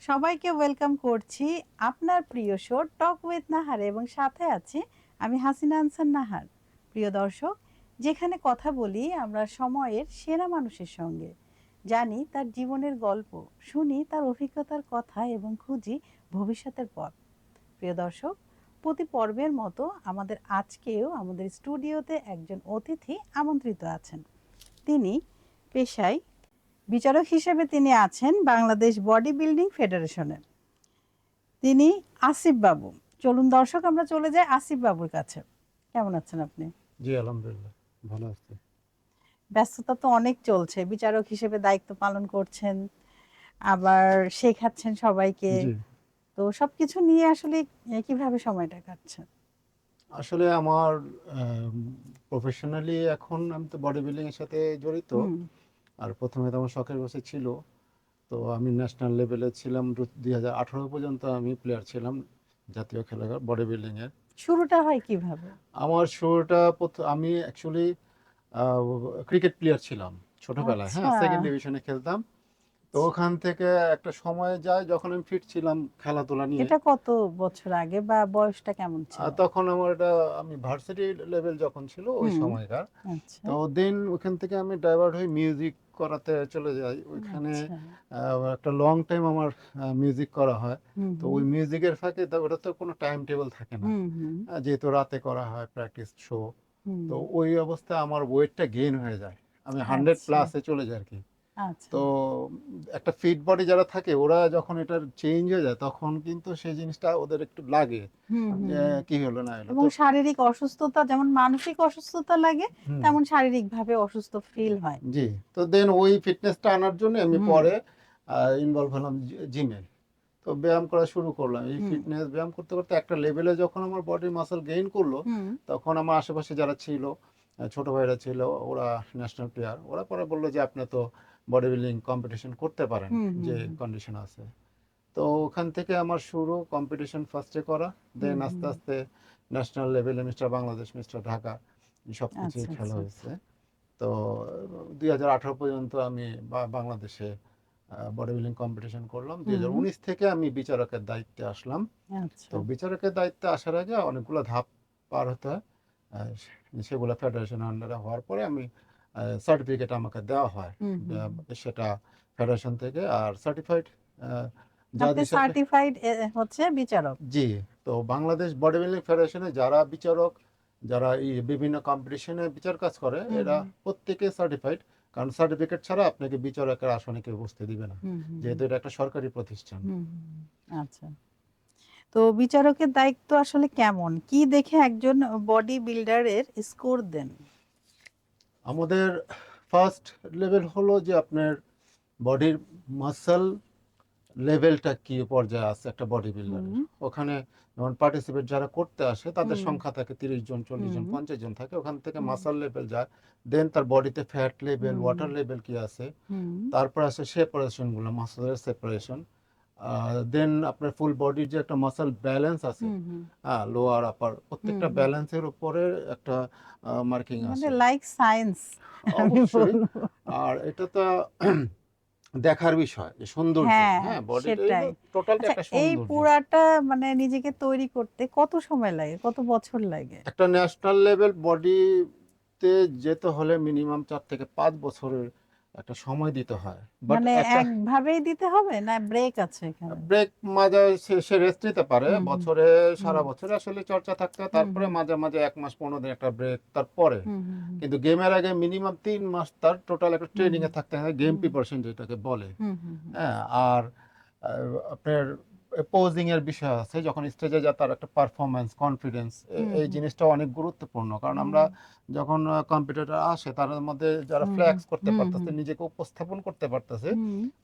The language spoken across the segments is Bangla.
সবাইকে ওয়েলকাম করছি আপনার প্রিয় শো টক উইথ নাহার এবং সাথে আছি আমি হাসিনা আনসার নাহার। প্রিয় দর্শক, যেখানে কথা বলি আমরা সময়ের সেরা মানুষের সঙ্গে। জানি তার জীবনের গল্প, শুনি তার অভিজ্ঞতার কথা এবং খুঁজি ভবিষ্যতের পথ। প্রিয় দর্শক, প্রতি পর্বের মতো আমাদের আজকেও আমাদের স্টুডিওতে একজন অতিথি আমন্ত্রিত আছেন। তিনি পেশায় বিচারক হিসেবে তিনি আছেন বাংলাদেশ বডি বিল্ডিং ফেডারেশনের। তিনি আসিফ বাবু। চলুন দর্শক আমরা চলে যাই আসিফ বাবুর কাছে। কেমন আছেন আপনি? জি আলহামদুলিল্লাহ ভালো আছি। ব্যস্ততা তো অনেক চলছে। বিচারক হিসেবে দায়িত্ব পালন করছেন আবার শেখাচ্ছেন সবাইকে। তো সবকিছু নিয়ে আসলে কীভাবে সময়টা কাটছে আসলে আমার প্রফেশনালি এখন আমি তো বডি বিল্ডিং এর সাথে জড়িত। আর প্রথমে তো আমার শখের বসে ছিল তো আমি ন্যাশনাল লেভেলে ছিলাম দুই হাজার আঠারো পর্যন্ত আমি প্লেয়ার ছিলাম জাতীয় খেলাঘর বডি বিল্ডিং এর। শুরুটা হয় কীভাবে? আমার শুরুটা আমি অ্যাকচুয়ালি ক্রিকেট প্লেয়ার ছিলাম ছোটবেলায় হ্যাঁ আচ্ছা। সেকেন্ড ডিভিশনে খেলতাম। তো ওখান থেকে একটা সময় যায় যখন আমি ফিট ছিলাম খেলাধুলা নিয়ে। এটা কত বছর আগে বা বয়সটা কেমন ছিল? তখন আমার এটা আমি ভার্সিটি লেভেল যখন ছিল ওই সময়কার আচ্ছা। তো দেন ওখান থেকে আমি ডাইভার্ট হয়ে মিউজিক করাতে চলে যাই। ওইখানে আচ্ছা, একটা লং টাইম আমার মিউজিক করা হয়। তো ওই মিউজিকের ফাঁকে ওটা তো কোনো টাইম টেবিল থাকে না। যেহেতু রাতে করা হয় প্র্যাকটিস শো তো ওই অবস্থায় আমার ওয়েটটা গেইন হয়ে যায়। আমি হান্ড্রেড আচ্ছা। প্লাসে চলে যাই আর কি। তো একটা ফিট বডি যারা থাকে ওরা যখন এটা চেঞ্জ হয়ে যায় তখন কিন্তু সেই জিনিসটা ওদের একটু লাগে। কি হলো না হলো? এবং শারীরিক অসুস্থতা যেমন মানসিক অসুস্থতা লাগে তেমন শারীরিক ভাবে অসুস্থ ফিল হয়। জি তো দেন ওই ফিটনেসটা আনার জন্য আমি পরে ইনভলভ হলাম জিমে তো ব্যায়াম করা শুরু করলাম। এই ফিটনেস ব্যায়াম করতে করতে একটা লেভেলে যখন আমার বডি মাসল গেইন করল তখন আমার আশেপাশে যারা ছিল ছোট ভাইরা ছিল ওরা ন্যাশনাল প্লেয়ার ওরা পরে বলল যে আপনি তো বডি বিল্ডিং কম্পিটিশন করতে পারেন যে কন্ডিশন আছে। তো ওখান থেকে আমার শুরু কম্পিটিশন ফার্স্টে করা দেন আস্তে আস্তে ন্যাশনাল লেভেলে মিস্টার বাংলাদেশ মিস্টার ঢাকা সব কিছুই আচ্ছা, খেলা আচ্ছা। হয়েছে। তো দুই হাজার আঠারো পর্যন্ত আমি বাংলাদেশে বডি বিল্ডিং কম্পিটিশন করলাম। দুই হাজার উনিশ থেকে আমি বিচারকের দায়িত্বে আসলাম। আচ্ছা। তো বিচারকের দায়িত্বে আসার আগে অনেকগুলো ধাপ পার হতে হয়। সেগুলো ফেডারেশন আন্ডারে হওয়ার পরে আমি সার্টিফিকেট আমাকে দেওয়া হয়। সেটা ফেডারেশন থেকে আর সার্টিফাইড সার্টিফাইড হচ্ছে বিচারক। জি তো বাংলাদেশ বডি বিল্ডিং ফেডারেশনে যারা বিচারক যারা এই বিভিন্ন কম্পিটিশনে বিচার কাজ করে এরা। প্রত্যেকে সার্টিফাইড কারণ সার্টিফিকেট ছাড়া আপনাকে বিচারকের আসনে কেউ বসতে দিবে না। যেহেতু এটা একটা সরকারি প্রতিষ্ঠান। আচ্ছা। তো বিচারকের দায়িত্ব আসলে কেমন? কি দেখে একজন বডি বিল্ডারের স্কোর দেন? আমাদের ফার্স্ট লেভেল হলো যে আপনার বডির মাসল লেভেলটা কি পর্যায়ে আছে একটা বডি বিল্ডার ওখানে যেমন পার্টিসিপেট যারা করতে আসে তাদের সংখ্যা থাকে তিরিশ জন চল্লিশ জন পঞ্চাশ জন থাকে। ওখান থেকে। মাসল লেভেল যায় দেন তার বডিতে ফ্যাট লেভেল ওয়াটার লেভেল কি আছে? তারপর আছে সেপারেশনগুলো মাসলের সেপারেশন দেন আপনার ফুল বডির যে একটা মাসল ব্যালেন্স আছে। হ্যাঁ লোয়ার আপার প্রত্যেকটা ব্যালেন্সের উপরে একটা মার্কিং মানে আছে। লাইক সায়েন্স অবশ্যই। আর এটা তো দেখার বিষয় যে সৌন্দর্য। হ্যাঁ, হ্যাঁ বডি সেটাই। টোটালটা আচ্ছা একটা এই পুরাটা মানে নিজেকে তৈরি করতে কত সময় লাগে? কত বছর লাগে? একটা ন্যাশনাল লেভেল বডিতে যেতে হলে মিনিমাম চার থেকে পাঁচ বছরের একটা সময় দিতে হয়। মানে একভাবেই দিতে হবে না ব্রেক আছে এখানে? ব্রেক মাঝে সে- রেস্ট নিতে পারে। বছরে সারা বছর আসলে চর্চা থাকতে তারপরে মাঝে মাঝে এক মাস পনেরো দিন একটা ব্রেক তারপরে। কিন্তু গেমের আগে মিনিমাম তিন মাস তার টোটাল একটা ট্রেনিং এ থাকতে হয়। গেম। প্রিপারেশন যেটাকে বলে। হ্যাঁ আর আপনার পোজিং এর বিষয় আছে যখন স্টেজে যা তার একটা পারফরমেন্স কনফিডেন্স এই জিনিসটা অনেক গুরুত্বপূর্ণ। কারণ আমরা যখন কম্পিউটার আসে তার মধ্যে যারা ফ্ল্যাক্স করতে পারতেছে নিজেকে উপস্থাপন করতে পারতেছে।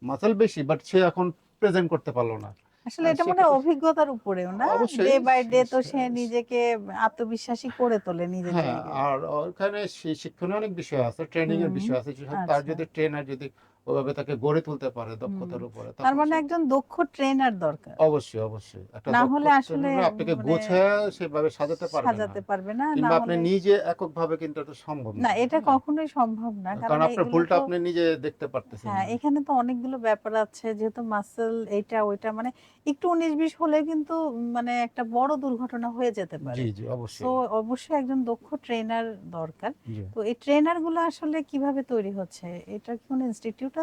মাসল বেশি বাট সে এখন প্রেজেন্ট করতে পারল না। আসলে আর এটা মানে অভিজ্ঞতার উপরেও না? ডে বাই ডে তো সে নিজেকে আত্মবিশ্বাসী করে তোলে নিজের হ্যাঁ আর ওখানে শি- শিক্ষণীয় অনেক বিষয় আছে ট্রেনিং এর বিষয় আছে তার আচ্ছা। যদি ট্রেনার যদি ওইভাবে তাকে গড়ে তুলতে পারে দক্ষতার উপরে তার মানে একজন দক্ষ ট্রেনার দরকার। অবশ্যই অবশ্যই। একটা না হলে আসলে আপনাকে মানে গোছায় সেভাবে সাজাতে পারবে না। সাজাতে পারবে না না আপনি নিজে এককভাবে কিন্তু এটা সম্ভব না। এটা হ্যাঁ? কখনোই সম্ভব না কারণ আপনার ভুলটা আপনি নিজে দেখতে পারতেছেন হ্যাঁ এখানে তো অনেকগুলো ব্যাপার আছে যেহেতু মাসেল এইটা ওইটা মানে একটু উনিশ বিশ হলে কিন্তু মানে একটা বড় দুর্ঘটনা হয়ে যেতে পারে। জি জি অবশ্যই। তো অবশ্যই একজন দক্ষ ট্রেনার দরকার। তো এই ট্রেনারগুলো আসলে কীভাবে তৈরি হচ্ছে এটা কোনো ইনস্টিটিউট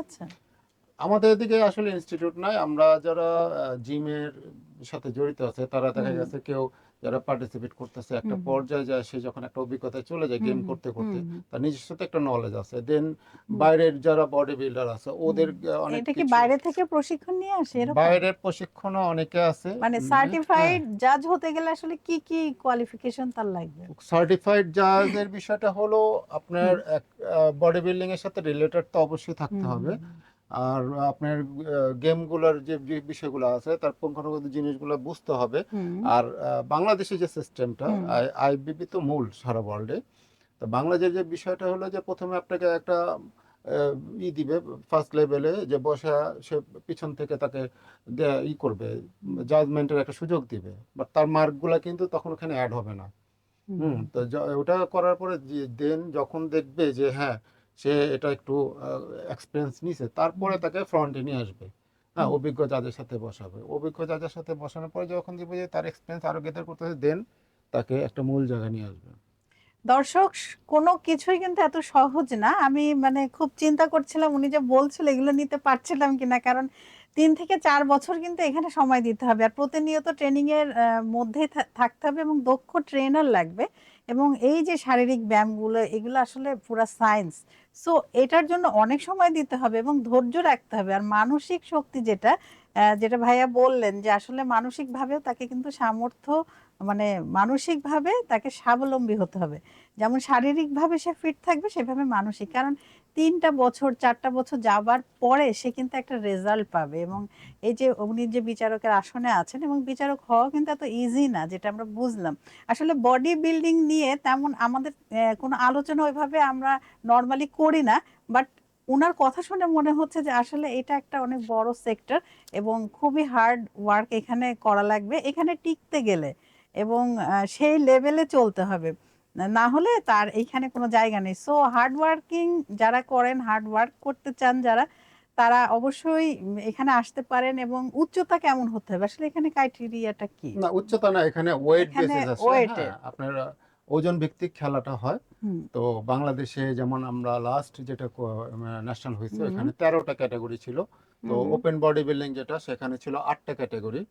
আমাদের এদিকে আসলে ইনস্টিটিউট নাই আমরা যারা জিমের সাথে জড়িত আছে তারা দেখা। গেছে কেউ যারা পার্টিসিপেট করতেছে একটা। পর্যায়ে যায় সে যখন একটা অভিজ্ঞতায় চলে যায় গেম করতে করতে তার নিজস্ব তো একটা নলেজ আছে। দেন বাইরের যারা বডি বিল্ডার আছে ওদের অনেক এটা কি বাইরে থেকে প্রশিক্ষণ নিয়ে আসে এরকম? বাইরের প্রশিক্ষণও অনেকে আছে। মানে সার্টিফাইড জাজ হতে গেলে আসলে কি কি কোয়ালিফিকেশন তার লাগবে? সার্টিফাইড জাজের বিষয়টা হলো আপনার বডি বিল্ডিং এর সাথে রিলেটেড তো অবশ্যই থাকতে হবে। আর আপনার গেমগুলোর যে বিষয়গুলো আছে তার পুঙ্খানুপুঙ্খ জিনিসগুলো বুঝতে হবে। আর বাংলাদেশে যে সিস্টেমটা হুম। আইবিবি তো মূল সারা ওয়ার্ল্ডে তো বাংলাদেশের যে বিষয়টা হলো যে প্রথমে আপনাকে একটা ই দিবে ফার্স্ট লেভেলে যে বসা সে পিছন থেকে তাকে ই করবে জাজমেন্টের একটা সুযোগ দিবে। বাট তার মার্কগুলো কিন্তু তখন ওখানে অ্যাড হবে না। হুম। তো ওটা করার পরে দেন যখন দেখবে যে হ্যাঁ সে এটা একটু এক্সপিরিয়েন্স নিছে তারপরে তাকে ফ্রন্টে নিয়ে আসবে। হ্যাঁ অভিজ্ঞ জাজের সাথে বসাবে। অভিজ্ঞ জাজের সাথে বসানোর পরে যখন দেখবে যে তার এক্সপিরিয়েন্স আরও গেদার করতেছে দেন তাকে একটা মূল জায়গায় নিয়ে আসবে। দর্শক কোনো কিছুই কিন্তু এত সহজ না। আমি মানে খুব চিন্তা করছিলাম উনি যে বলছিল এগুলো নিতে পারছিলাম কিনা? কারণ তিন থেকে চার বছর কিন্তু এখানে সময় দিতে হবে। আর প্রতিনিয়ত ট্রেনিং এর আহ, মধ্যে থা- থাকতে হবে এবং দক্ষ ট্রেনার লাগবে। এবং এই যে শারীরিক ব্যায়ামগুলো, এগুলো আসলে পুরা সায়েন্স সো এটার জন্য অনেক সময় দিতে হবে এবং ধৈর্য রাখতে হবে। আর মানসিক শক্তি যেটা যেটা ভাইয়া বললেন যে আসলে মানসিকভাবেও তাকে কিন্তু সামর্থ্য মানে মানসিকভাবে তাকে স্বাবলম্বী হতে হবে। যেমন শারীরিকভাবে সে ফিট থাকবে, সেভাবে মানসিক। কারণ তিনটা বছর, চারটা বছর যাবার পরে সে কিন্তু একটা রেজাল্ট পাবে এবং এই যে উনি যে বিচারকের আসনে আছেন এবং বিচারক হওয়া কিন্তু এত ইজি না যেটা আমরা বুঝলাম। আসলে বডি বিল্ডিং নিয়ে তেমন আমাদের কোনো আলোচনা ওইভাবে আমরা নর্মালি করি না বাট ওনার কথা শুনে মনে হচ্ছে যে আসলে এটা একটা অনেক বড় সেক্টর এবং খুবই হার্ড ওয়ার্ক এখানে করা লাগবে। এখানে টিকতে গেলে এবং সেই লেভেলে চলতে হবে। না- হলে তার এইখানে কোনো জায়গা নেই। সো হার্ড ওয়ার্কিং যারা করেন হার্ড ওয়ার্ক করতে চান যারা তারা অবশ্যই এখানে আসতে পারেন এবং উচ্চতা কেমন হতে হবে? আসলে এখানে ক্রাইটেরিয়াটা কি? না উচ্চতা না এখানে ওয়েট বেসিস আছে। হ্যাঁ আপনার ওজন ভিত্তিক খেলাটা হয়। তো বাংলাদেশে যেমন আমরা লাস্ট যেটা ন্যাশনাল হয়েছে হুম। ওখানে তেরোটা ক্যাটাগরি ছিল। তো ওপেন বডি বিল্ডিং যেটা সেখানে ছিল আটটা ক্যাটাগরি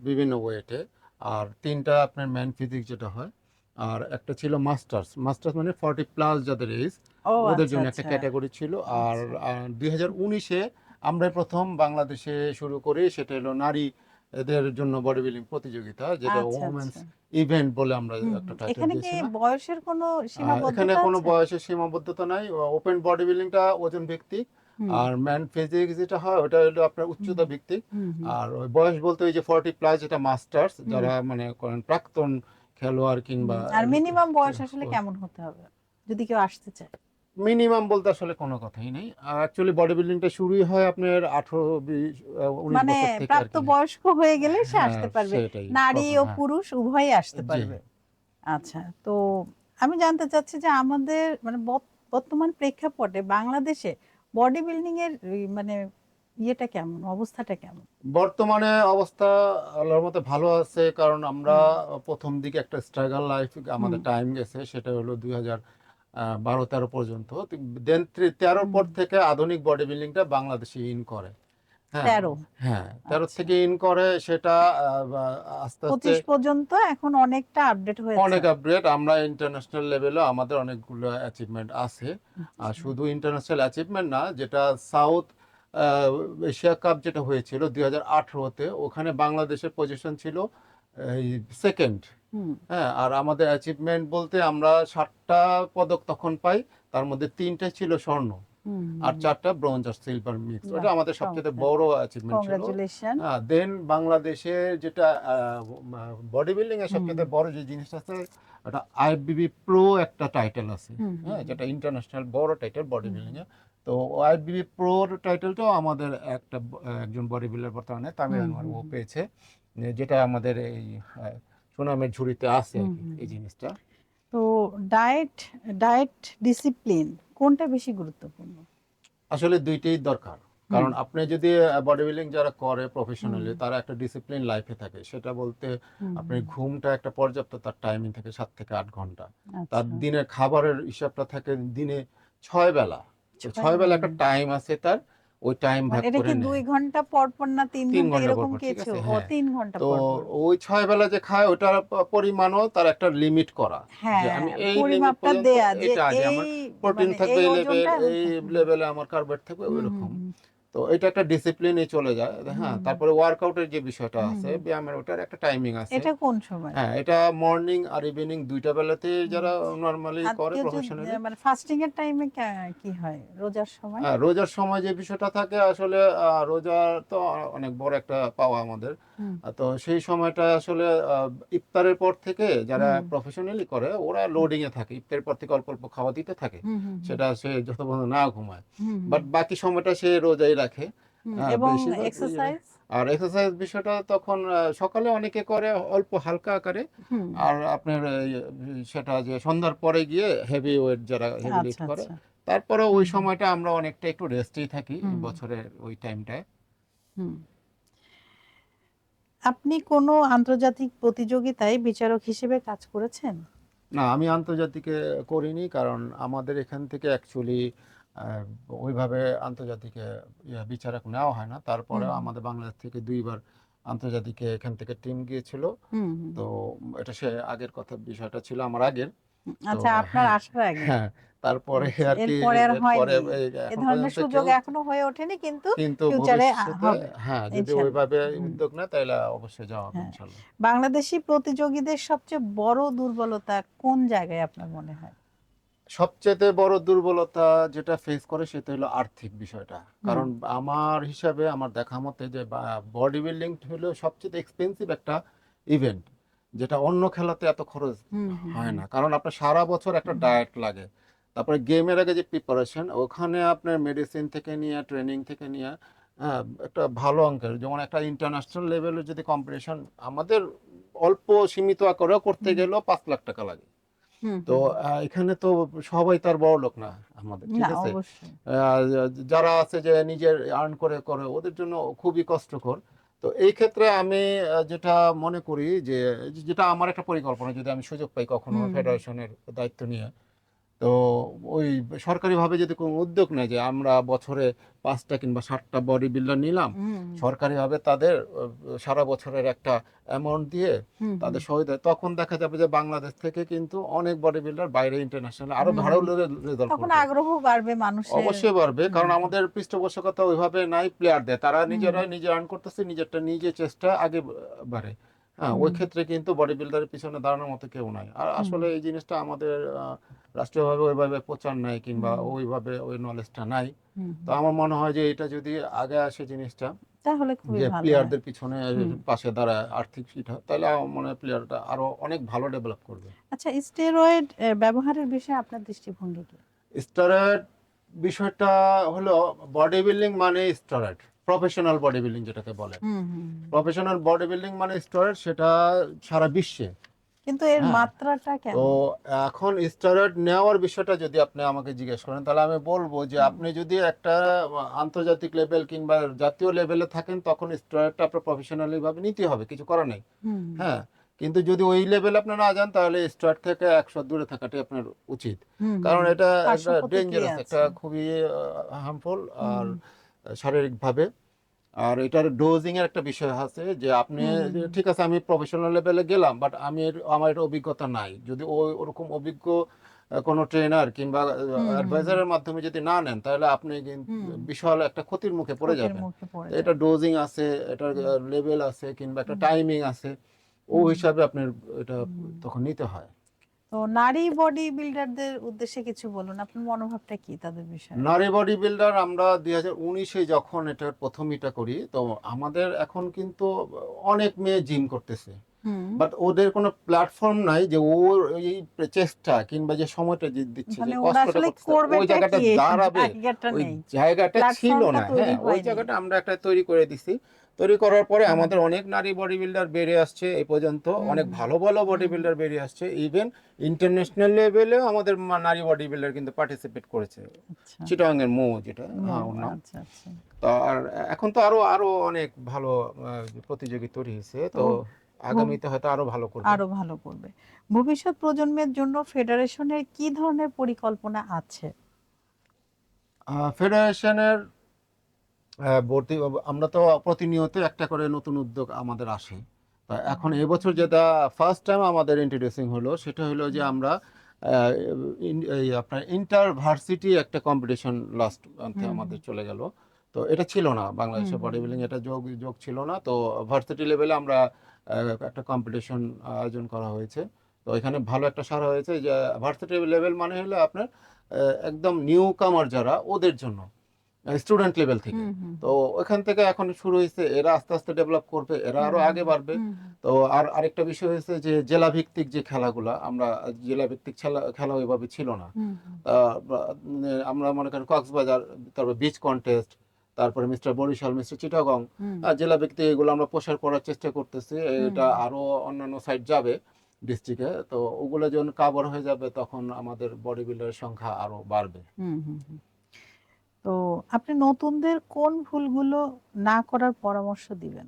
বিভিন্ন ওয়েটে আর তিনটা আপনার ম্যান ফিজিক যেটা হয় আর একটা ছিল মাস্টার্স। মাস্টার্স মানে ফর্টি প্লাস যাদের এজ ওদের আচ্ছা জন্য একটা আচ্ছা। ক্যাটাগরি ছিল। আর দুই হাজার উনিশে আমরা প্রথম বাংলাদেশে শুরু করি সেটা হলো নারী এদের জন্য বডি বিল্ডিং প্রতিযোগিতা যেটা আচ্ছা, ওমেন্স আচ্ছা। ইভেন্ট বলে আমরা একটা। টাইটেল এখানে কি বয়সের কোনো আর এখানে কোনো বয়সের সীমাবদ্ধতা নাই। ওপেন বডি বিল্ডিংটা ওজন ভিত্তিক। আর ম্যান ফিজিক্স যেটা হয় ওটা হলো আপনার উচ্চতা ভিত্তিক। আর ওই বয়স বলতে ওই যে ফর্টি প্লাস যেটা মাস্টার্স যারা মানে করেন প্রাক্তন খেলোয়াড় কিংবা আর মিনিমাম বয়স আসলে কেমন হতে হবে? যদি কেউ আসতে চায়। মিনিমাম বলতে আসলে কোনো কথাই নেই। অ্যাকচুয়ালি বডি বিল্ডিংটা শুরুই হয় আপনার আঠারো বিশ আহ, উনিশ মানে প্রাপ্ত বয়স্ক হয়ে গেলে সে হ্যাঁ, আসতে পারবে। নারী ও হ্যাঁ। পুরুষ উভয়ই আসতে পারবে। আচ্ছা তো আমি জানতে চাচ্ছি যে আমাদের মানে বর্তমান প্রেক্ষাপটে বাংলাদেশে বডি বিল্ডিং এর মানে ইয়েটা কেমন? অবস্থাটা কেমন? বর্তমানে অবস্থা আল্লাহর মতে ভালো আছে কারণ আমরা প্রথম দিকে একটা স্ট্রাগল লাইফ আমাদের টাইম গেছে সেটা হলো দুই হাজার বারো তেরো পর্যন্ত। দেন তেরোর পর থেকে আধুনিক বডি বিল্ডিংটা বাংলাদেশে ইন করে। হ্যাঁ। তেরো? হ্যাঁ আচ্ছা। থেকে ইন করে সেটা আস্তে আস্তে পর্যন্ত এখন অনেকটা আপডেট হয়েছে। অনেক আপগ্রেড আমরা ইন্টারন্যাশনাল লেভেলে আমাদের অনেকগুলো অ্যাচিভমেন্ট আছে। আর আচ্ছা। শুধু ইন্টারন্যাশনাল অ্যাচিভমেন্ট না যেটা সাউথ এশিয়া কাপ যেটা হয়েছিল দুই হাজার আঠেরোতে ওখানে বাংলাদেশের পজিশন ছিল এই সেকেন্ড হ্যাঁ আর আমাদের অ্যাচিভমেন্ট বলতে আমরা ষাটটা পদক তখন পাই তার মধ্যে তিনটে ছিল স্বর্ণ। আর চারটা ব্রোঞ্জ আর সিলভার মিক্স। ওটা আমাদের সবচেয়ে বড় অ্যাচিভমেন্ট ছিল। কংগ্রাচুলেশন দেন বাংলাদেশে যেটা বডি বিল্ডিং এর সবচেয়ে বড় যে জিনিসটা আছে ওটা আইবিবি প্রো একটা টাইটেল আছে। হ্যাঁ যেটা ইন্টারন্যাশনাল বড় টাইটেল বডি বিল্ডিং এ তো ওআইবিবি প্রোর টাইটেলটাও আমাদের একটা একজন বডি বিল্ডার বর্তমানে তামিল আনোয়ার ও পেয়েছে। যেটা আমাদের এই সুনামের ঝুড়িতে আছে এই জিনিসটা। তো ডায়েট ডায়েট ডিসিপ্লিন কোনটা বেশি গুরুত্বপূর্ণ? আসলে দুইটাই দরকার। কারণ আপনি যদি বডি বিল্ডিং যারা করে প্রফেশনালি তারা একটা ডিসিপ্লিন লাইফে থাকে। সেটা বলতে আপনি ঘুমটা একটা পর্যাপ্ত তার টাইমিং থাকে সাত থেকে আট ঘণ্টা। তার আচ্ছা। দিনের খাবারের হিসাবটা থাকে দিনে ছয় বেলা। ছয় বেলা একটা টাইম আছে তার ওই টাইম ভাগ মানে এটা করে নেয়। দুই ঘণ্টা পর পর না তিন ঘণ্টা এরকম কিছু? ও হ্যাঁ। তিন ঘণ্টা তো ওই ছয় বেলা যে খায় ওটার পরিমাণও তার একটা লিমিট করা। হ্যাঁ যে আমি এই পরিমাপটা দেয়া যে আমার এই প্রোটিন মানে থাকবে এই লেভেল এই লেভেলে আমার কার্বোহাইড্রেট থাকবে ওইরকম। তো এটা একটা ডিসিপ্লিনে চলে যায়। হ্যাঁ তারপরে ওয়ার্কআউটের যে বিষয়টা আছে ব্যায়ামের ওটার একটা টাইমিং আছে। এটা কোন সময়? হ্যাঁ এটা মর্নিং আর ইভিনিং দুইটা বেলাতে যারা নর্মালি করে প্রফেশনালি মানে ফাস্টিং এর টাইমে কি হয়? রোজার সময়? হ্যাঁ রোজার সময় যে বিষয়টা থাকে আসলে রোজা তো অনেক বড় একটা পাওয়া আমাদের। তো সেই সময়টা আসলে ইফতারের পর থেকে যারা প্রফেশনালি করে ওরা লোডিং এ থাকে। ইফতারের পর থেকে অল্প অল্প খাওয়া দিতে থাকে। সেটা সে যত না ঘুমায়। বাট বাকি সময়টা সে রোজাই রাখে। হ্যাঁ, এবং এক্সারসাইজ আর এক্সারসাইজ বিষয়টা তখন সকালে অনেকে করে অল্প হালকা আকারে। আর আপনার সেটা যে সন্ধ্যার পরে গিয়ে হেভি ওয়েট যারা হেভি লিফট আচ্ছা করে আচ্ছা। তারপরে ওই সময়টা আমরা অনেকটা একটু রেস্টেই থাকি। বছরের ওই টাইমটায় আপনি কোনো আন্তর্জাতিক প্রতিযোগিতায় বিচারক হিসেবে কাজ করেছেন? না আমি আন্তর্জাতিকে করিনি কারণ আমাদের এখান থেকে অ্যাকচুয়ালি ওইভাবে আন্তর্জাতিকে বিচারক নেওয়া হয় না। তারপরে আমাদের বাংলাদেশ থেকে দুইবার আন্তর্জাতিকে এখান থেকে টিম গিয়েছিল। তো এটা সে আগের কথা বিষয়টা ছিল আমার আগের। আচ্ছা আপনার হ্যাঁ, আসার আগে। হ্যাঁ তারপরে আচ্ছা, আর কি হয়নি। এই ধরনের সুযোগ এখনও হয়ে ওঠেনি কিন্তু ফিউচারে হবে। হ্যাঁ যদি ওইভাবে উদ্যোগ নেয় তাহলে অবশ্যই যাওয়া হবে হ্যাঁ। ইনশাল্লাহ। বাংলাদেশি প্রতিযোগীদের সবচেয়ে বড় দুর্বলতা কোন জায়গায় আপনার মনে হয়? সবচেয়ে বড় দুর্বলতা যেটা ফেস করে সেটা হলো আর্থিক বিষয়টা। কারণ আমার হিসাবে আমার দেখা মতে যে বডি বিল্ডিং হলো সবচেয়ে এক্সপেন্সিভ একটা ইভেন্ট যেটা অন্য খেলাতে এত খরচ হয় না। কারণ আপনার সারা বছর একটা ডায়েট লাগে। তারপরে গেমের আগে যে প্রিপারেশন ওখানে আপনার মেডিসিন থেকে নিয়ে ট্রেনিং থেকে নিয়ে হ্যাঁ, একটা ভালো অঙ্কের। যেমন একটা ইন্টারন্যাশনাল লেভেলের যদি কম্পিটিশন আমাদের অল্প সীমিত আকারেও করতে গেলেও পাঁচ লাখ টাকা লাগে। তো এখানে তো সবাই তার বড় লোক না আমাদের ঠিক আছে? যারা আছে যে নিজের আর্ন করে করে ওদের জন্য খুবই কষ্টকর। তো এই ক্ষেত্রে আমি যেটা মনে করি যে যেটা আমার একটা পরিকল্পনা যদি আমি সুযোগ পাই কখনো। ফেডারেশনের দায়িত্ব নিয়ে। তো ওই সরকারিভাবে যদি কোনো উদ্যোগ নেয় যে আমরা বছরে পাঁচটা কিংবা সাতটা বডি বিল্ডার নিলাম সরকারিভাবে তাদের সারা বছরের একটা অ্যামাউন্ট দিয়ে তাদের। সহিত তখন দেখা যাবে যে বাংলাদেশ থেকে কিন্তু অনেক বডি বিল্ডার বাইরে ইন্টারন্যাশনাল আরও ভালো রেজাল্ট তখন আগ্রহ বাড়বে মানুষের। অবশ্যই পারবে কারণ আমাদের পৃষ্ঠপোষকতা ওইভাবে নাই প্লেয়ার দেয়। তারা হুম। নিজেরাই নিজে আর্ন করতেছে নিজেরটা নিজে চেষ্টা আগে বাড়ে। হ্যাঁ ওই ক্ষেত্রে কিন্তু বডি বিল্ডারের পিছনে দাঁড়ানোর মতো কেউ নাই। আর আসলে এই জিনিসটা আমাদের রাষ্ট্রীয়ভাবে ওইভাবে প্রচার নাই কিংবা ওইভাবে ওই নলেজটা নাই। তো আমার মনে হয় যে এটা যদি আগে আসে জিনিসটা তাহলে খুবই ভালো প্লেয়ারদের পিছনে পাশে দাঁড়ায় আর্থিক সিট তাহলে আমার মনে হয় প্লেয়ারটা আরও অনেক ভালো ডেভেলপ করবে। আচ্ছা স্টেরয়েড ব্যবহারের বিষয়ে আপনার দৃষ্টিভঙ্গি কি? স্টেরয়েড বিষয়টা হলো বডি বিল্ডিং মানে স্টেরয়েড প্রফেশনাল বডি বিল্ডিং যেটাকে বলে। প্রফেশনাল বডি বিল্ডিং মানে স্টেরয়েড সেটা সারা বিশ্বে কিন্তু এর হ্যাঁ। মাত্রাটা কেন তো এখন স্টেরয়েড নেওয়ার বিষয়টা যদি আপনি আমাকে জিজ্ঞেস করেন তাহলে আমি বলব যে আপনি যদি একটা আন্তর্জাতিক লেভেল কিংবা জাতীয় লেভেলে থাকেন তখন স্টেরয়েডটা আপনার প্রফেশনালি ভাবে নিতে হবে কিছু করার নেই। হ্যাঁ কিন্তু যদি ওই লেভেল আপনি না যান তাহলে স্টেরয়েড থেকে একশো দূরে থাকাটাই আপনার উচিত। কারণ এটা ডেঞ্জারাস একটা খুবই হার্মফুল আর। শারীরিকভাবে। আর এটার ডোজিং এর একটা বিষয় আছে যে আপনি ঠিক আছে আমি প্রফেশনাল লেভেলে গেলাম বাট আমি আমার এটা অভিজ্ঞতা নাই। যদি ওই ওরকম অভিজ্ঞ কোনো ট্রেনার কিংবা। অ্যাডভাইজারের মাধ্যমে যদি না নেন তাহলে আপনি কিন্তু বিশাল একটা ক্ষতির মুখে পড়ে যাবেন। এটা ডোজিং আছে এটার লেভেল আছে কিংবা একটা টাইমিং আছে ও হিসাবে আপনার এটা তখন নিতে হয়। তো নারী বডি বিল্ডারদের উদ্দেশ্যে কিছু বলুন আপনার মনোভাবটা কি তাদের বিষয়ে? নারী বডি বিল্ডার আমরা দুই হাজার উনিশে যখন এটা প্রথম এটা করি তো আমাদের এখন কিন্তু অনেক মেয়ে জিম করতেছে। বাট ওদের কোনো প্ল্যাটফর্ম নাই যে ওর এই চেষ্টা কিংবা যে সময়টা যে দিচ্ছে মানে যে কষ্টটা করবে ওই জায়গাটা দাঁড়াবে ওই জায়গাটা ছিল না। হ্যাঁ ওই জায়গাটা আমরা একটা তৈরি করে দিছি। তৈরি করার পরে আমাদের অনেক নারী বডি বিল্ডার বেড়ে আসছে এই পর্যন্ত। অনেক ভালো ভালো বডি বিল্ডার বেরিয়ে আসছে ইভেন ইন্টারন্যাশনাল লেভেলেও আমাদের নারী বডি বিল্ডার কিন্তু পার্টিসিপেট করেছে। আচ্ছা। চিটাং এর মো যেটা হ্যাঁ। আচ্ছা আচ্ছা। তো আর এখন তো আরও আরও অনেক ভালো প্রতিযোগী তৈরি হয়েছে। তো আগামীতে হয়তো আরও ভালো করবে। আরও ভালো করবে। ভবিষ্যৎ প্রজন্মের জন্য ফেডারেশনের কি ধরনের পরিকল্পনা আছে? ফেডারেশনের ভর্তি আমরা তো প্রতিনিয়ত একটা করে নতুন উদ্যোগ আমাদের আসে। তা এখন এবছর যেটা ফার্স্ট টাইম আমাদের ইন্ট্রোডিউসিং হলো সেটা হলো যে আমরা আপনার ইন্টার ভার্সিটি একটা কম্পিটিশন লাস্ট আমাদের চলে গেল। তো এটা ছিল না বাংলাদেশের হুম, বডি বিল্ডিং এটা যোগ যোগ ছিল না। তো ভার্সিটি লেভেলে আমরা একটা কম্পিটিশন আয়োজন করা হয়েছে। তো এখানে ভালো একটা সারা হয়েছে যে ভার্সিটি লেভেল মানে হলো আপনার একদম নিউ কামার যারা ওদের জন্য। স্টুডেন্ট লেভেল থেকে। তো ওখান থেকে এখন শুরু হয়েছে এরা আস্তে আস্তে ডেভেলপ করবে এরা আরও আগে বাড়বে। তো আর আরেকটা বিষয় হয়েছে যে জেলা ভিত্তিক যে খেলাগুলা আমরা জেলা ভিত্তিক খেলা খেলা ওইভাবে ছিল না। উম, আমরা মনে করেন কক্সবাজার তারপর বিচ কন্টেস্ট তারপরে মিস্টার বরিশাল মিস্টার চিটাগং জেলা ভিত্তিক এগুলো আমরা প্রসার করার চেষ্টা করতেছি। এটা আরও অন্যান্য সাইড যাবে ডিস্ট্রিক্টে তো ওগুলো যখন কাভার হয়ে যাবে তখন আমাদের বডি বিল্ডারের সংখ্যা আরও বাড়বে। তো আপনি নতুনদের কোন ভুলগুলো না করার পরামর্শ দিবেন?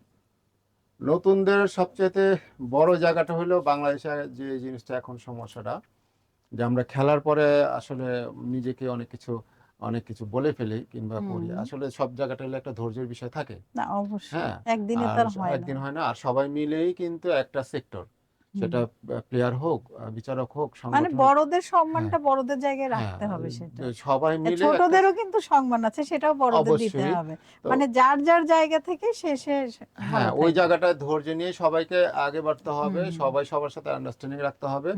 নতুনদের সবচেয়ে বড় জায়গাটা হলো বাংলাদেশে যে জিনিসটা এখন সমস্যাটা যে আমরা খেলার পরে আসলে নিজেকে অনেক কিছু অনেক কিছু বলে ফেলি কিংবা করি। আসলে সব জায়গাটা হলে একটা ধৈর্যের বিষয় থাকে। না অবশ্যই। হ্যাঁ একদিনে তার হয় একদিন হয় না আর সবাই মিলেই কিন্তু একটা সেক্টর। সেটা প্লেয়ার হোক বিচারক হোক মানে বড়দের সম্মানটা বড়দের জায়গায় হ্যাঁ, রাখতে হবে সেটা। সবাই মিলে ছোটদেরও কিন্তু সম্মান আছে সেটাও বড়দের দিতে হবে। মানে যার যার জায়গা থেকে সে সে হ্যাঁ ওই থাকবে। জায়গাটায় ধৈর্য নিয়ে সবাইকে আগে বাড়তে হবে। সবাই সবার সাথে আন্ডারস্ট্যান্ডিং রাখতে হবে।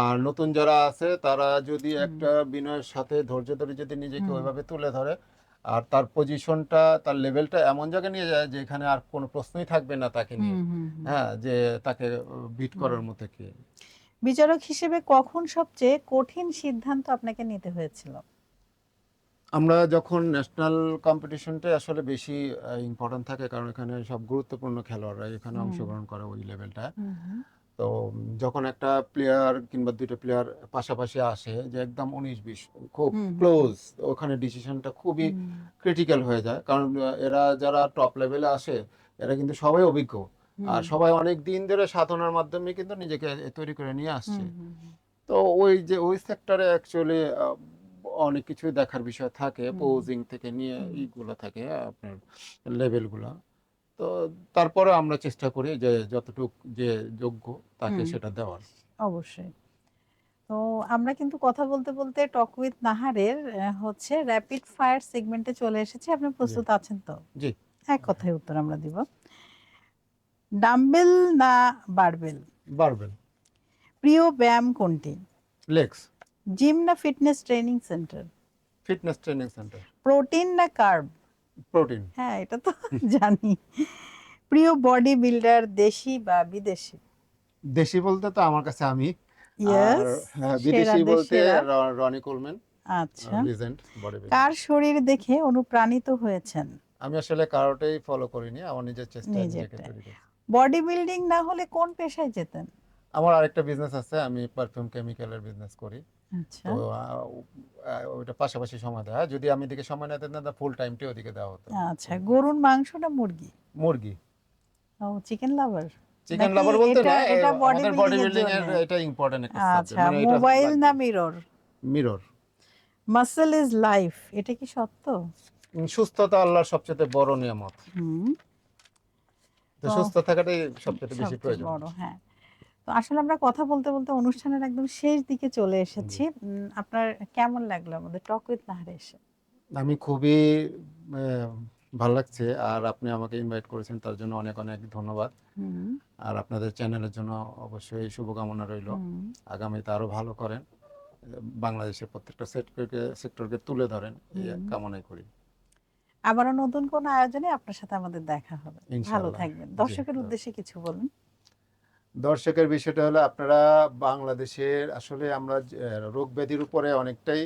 আর নতুন যারা আছে তারা যদি একটা বিনয়ের সাথে ধৈর্য ধরে যদি নিজেকে ওইভাবে তুলে ধরে আর তার পজিশনটা তার লেভেলটা এমন জায়গায় নিয়ে যায় যেখানে আর কোনো প্রশ্নই থাকবে না তাকে নিয়ে। হ্যাঁ যে তাকে বিট করার মতো কি। বিচারক হিসেবে কখন সবচেয়ে কঠিন সিদ্ধান্ত আপনাকে নিতে হয়েছিল? আমরা যখন ন্যাশনাল কম্পিটিশনটা আসলে বেশি ইম্পর্টেন্ট থাকে কারণ এখানে সব গুরুত্বপূর্ণ খেলোয়াড়রা এখানে অংশগ্রহণ করে ওই লেভেলটা তো যখন একটা প্লেয়ার কিংবা দুইটা প্লেয়ার পাশাপাশি আসে যে একদম উনিশ বিশ খুব। ক্লোজ ওখানে ডিসিশনটা খুবই ক্রিটিক্যাল হয়ে যায় কারণ এরা যারা টপ লেভেলে আসে এরা কিন্তু সবাই অভিজ্ঞ আর সবাই অনেক দিন ধরে সাধনার মাধ্যমে কিন্তু নিজেকে তৈরি করে নিয়ে আসছে। তো ওই যে ওই সেক্টরে অ্যাকচুয়ালি অনেক কিছুই দেখার বিষয় থাকে। পোজিং থেকে নিয়ে। ইগুলো থাকে আপনার লেভেলগুলো তো তারপরে আমরা চেষ্টা করি যে যতটুক যে যোগ্য তাকে সেটা দেওয়ার। অবশ্যই। তো আমরা কিন্তু কথা বলতে বলতে টক উইথ নাহারের হচ্ছে র্যাপিড ফায়ার সেগমেন্টে চলে এসেছি। আপনি প্রস্তুত আছেন তো? জি। এক কথায় উত্তর আমরা দিব। ডাম্বেল না বারবেল? বারবেল। প্রিয় ব্যায়াম কোনটি? লেগস জিম না fitness training centre fitness training centre protein না কার্ব প্রোটিন। হ্যাঁ এটা তো জানি। প্রিয় বডি বিল্ডার দেশি বা বিদেশি? দেশি বলতে তো আমার কাছে আমি। আর হ্যাঁ, বিদেশি বলতে রনি কোলম্যান আচ্ছা। লিজেন্ড বডি কার শরীর দেখে অনুপ্রাণিত হয়েছেন? আমি আসলে কারোটাই ফলো করিনি আমার নিজের চেষ্টা নিজেকে তৈরি করছি। বডি বিল্ডিং না হলে কোন পেশায় যেতেন? আমার আরেকটা বিজনেস আছে আমি পারফিউম কেমিক্যালের বিজনেস করি। তো আহ, আহ, পাশাপাশি সময় দেওয়া যদি আমি এদিকে সময় না দিতাম ফুল টাইমটি ওদিকে দেওয়া হতো। আচ্ছা গরুর মাংস না মুরগি? মুরগি। ও চিকেন লাভার চিকেন লাভার বলতে না এটা বডি বিল্ডিং এর এটা ইম্পর্টেন্ট একটা আচ্ছা মোবাইল না mirror mirror muscle is life এটা কি সত্য? সুস্থতা আল্লাহর সবচেয়ে বড় নিয়ামত। হুম। তো তো- সুস্থ থাকাটাই সবচেয়ে বেশি প্রয়োজন। বড় হ্যাঁ। তো আসলে আমরা কথা বলতে বলতে অনুষ্ঠানের একদম শেষ দিকে চলে এসেছি। আপনার কেমন লাগল আমাদের টক উইথ নাহারে এসে? আমি খুবই ভালো লাগছে আর আপনি আমাকে ইনভাইট করেছেন তার জন্য অনেক অনেক ধন্যবাদ। আর আপনাদের চ্যানেলের জন্য অবশ্যই শুভকামনা রইল। আগামীতে আরও ভালো করেন। বাংলাদেশের প্রত্যেকটা সেক্টরকে সেক্টরকে তুলে ধরেন এই কামনাই করি। আবারও নতুন কোন আয়োজনে আপনার সাথে আমাদের দেখা হবে। ভালো থাকবেন। দর্শকের উদ্দেশ্যে কিছু বলুন। দর্শকের বিষয়টা হলো আপনারা বাংলাদেশের আসলে আমরা রোগ ব্যাধির উপরে অনেকটাই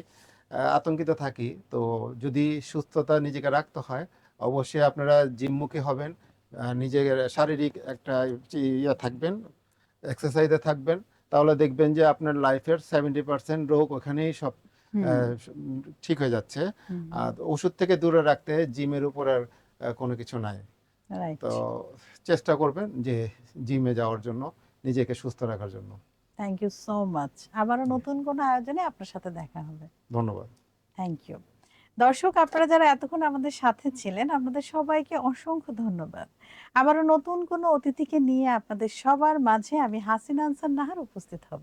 আতঙ্কিত থাকি। তো যদি সুস্থতা নিজেকে রাখতে হয় অবশ্যই আপনারা জিমমুখী হবেন নিজের শারীরিক একটা ইয়ে থাকবেন এক্সারসাইজে থাকবেন। তাহলে দেখবেন যে আপনার লাইফের সেভেন্টি পার্সেন্ট রোগ ওখানেই সব ঠিক হয়ে যাচ্ছে। আর ওষুধ থেকে দূরে রাখতে জিমের উপর আর কোনো কিছু নাই। তো চেষ্টা করবেন যে জিমে যাওয়ার জন্য। নিজেকে সুস্থ রাখার জন্য। থ্যাংক ইউ সো মাচ আবারও নতুন কোনো আয়োজনে আপনার সাথে দেখা হবে। ধন্যবাদ। থ্যাংক ইউ দর্শক আপনারা যারা এতক্ষণ আমাদের সাথে ছিলেন আপনাদের সবাইকে অসংখ্য ধন্যবাদ। আবারও নতুন কোনো অতিথিকে নিয়ে আপনাদের সবার মাঝে আমি হাসিন আনসার নাহার উপস্থিত হব।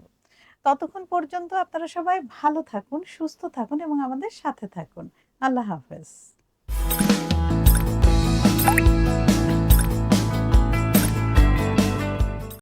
ততক্ষণ পর্যন্ত আপনারা সবাই ভালো থাকুন সুস্থ থাকুন এবং আমাদের সাথে থাকুন। আল্লাহ হাফেজ।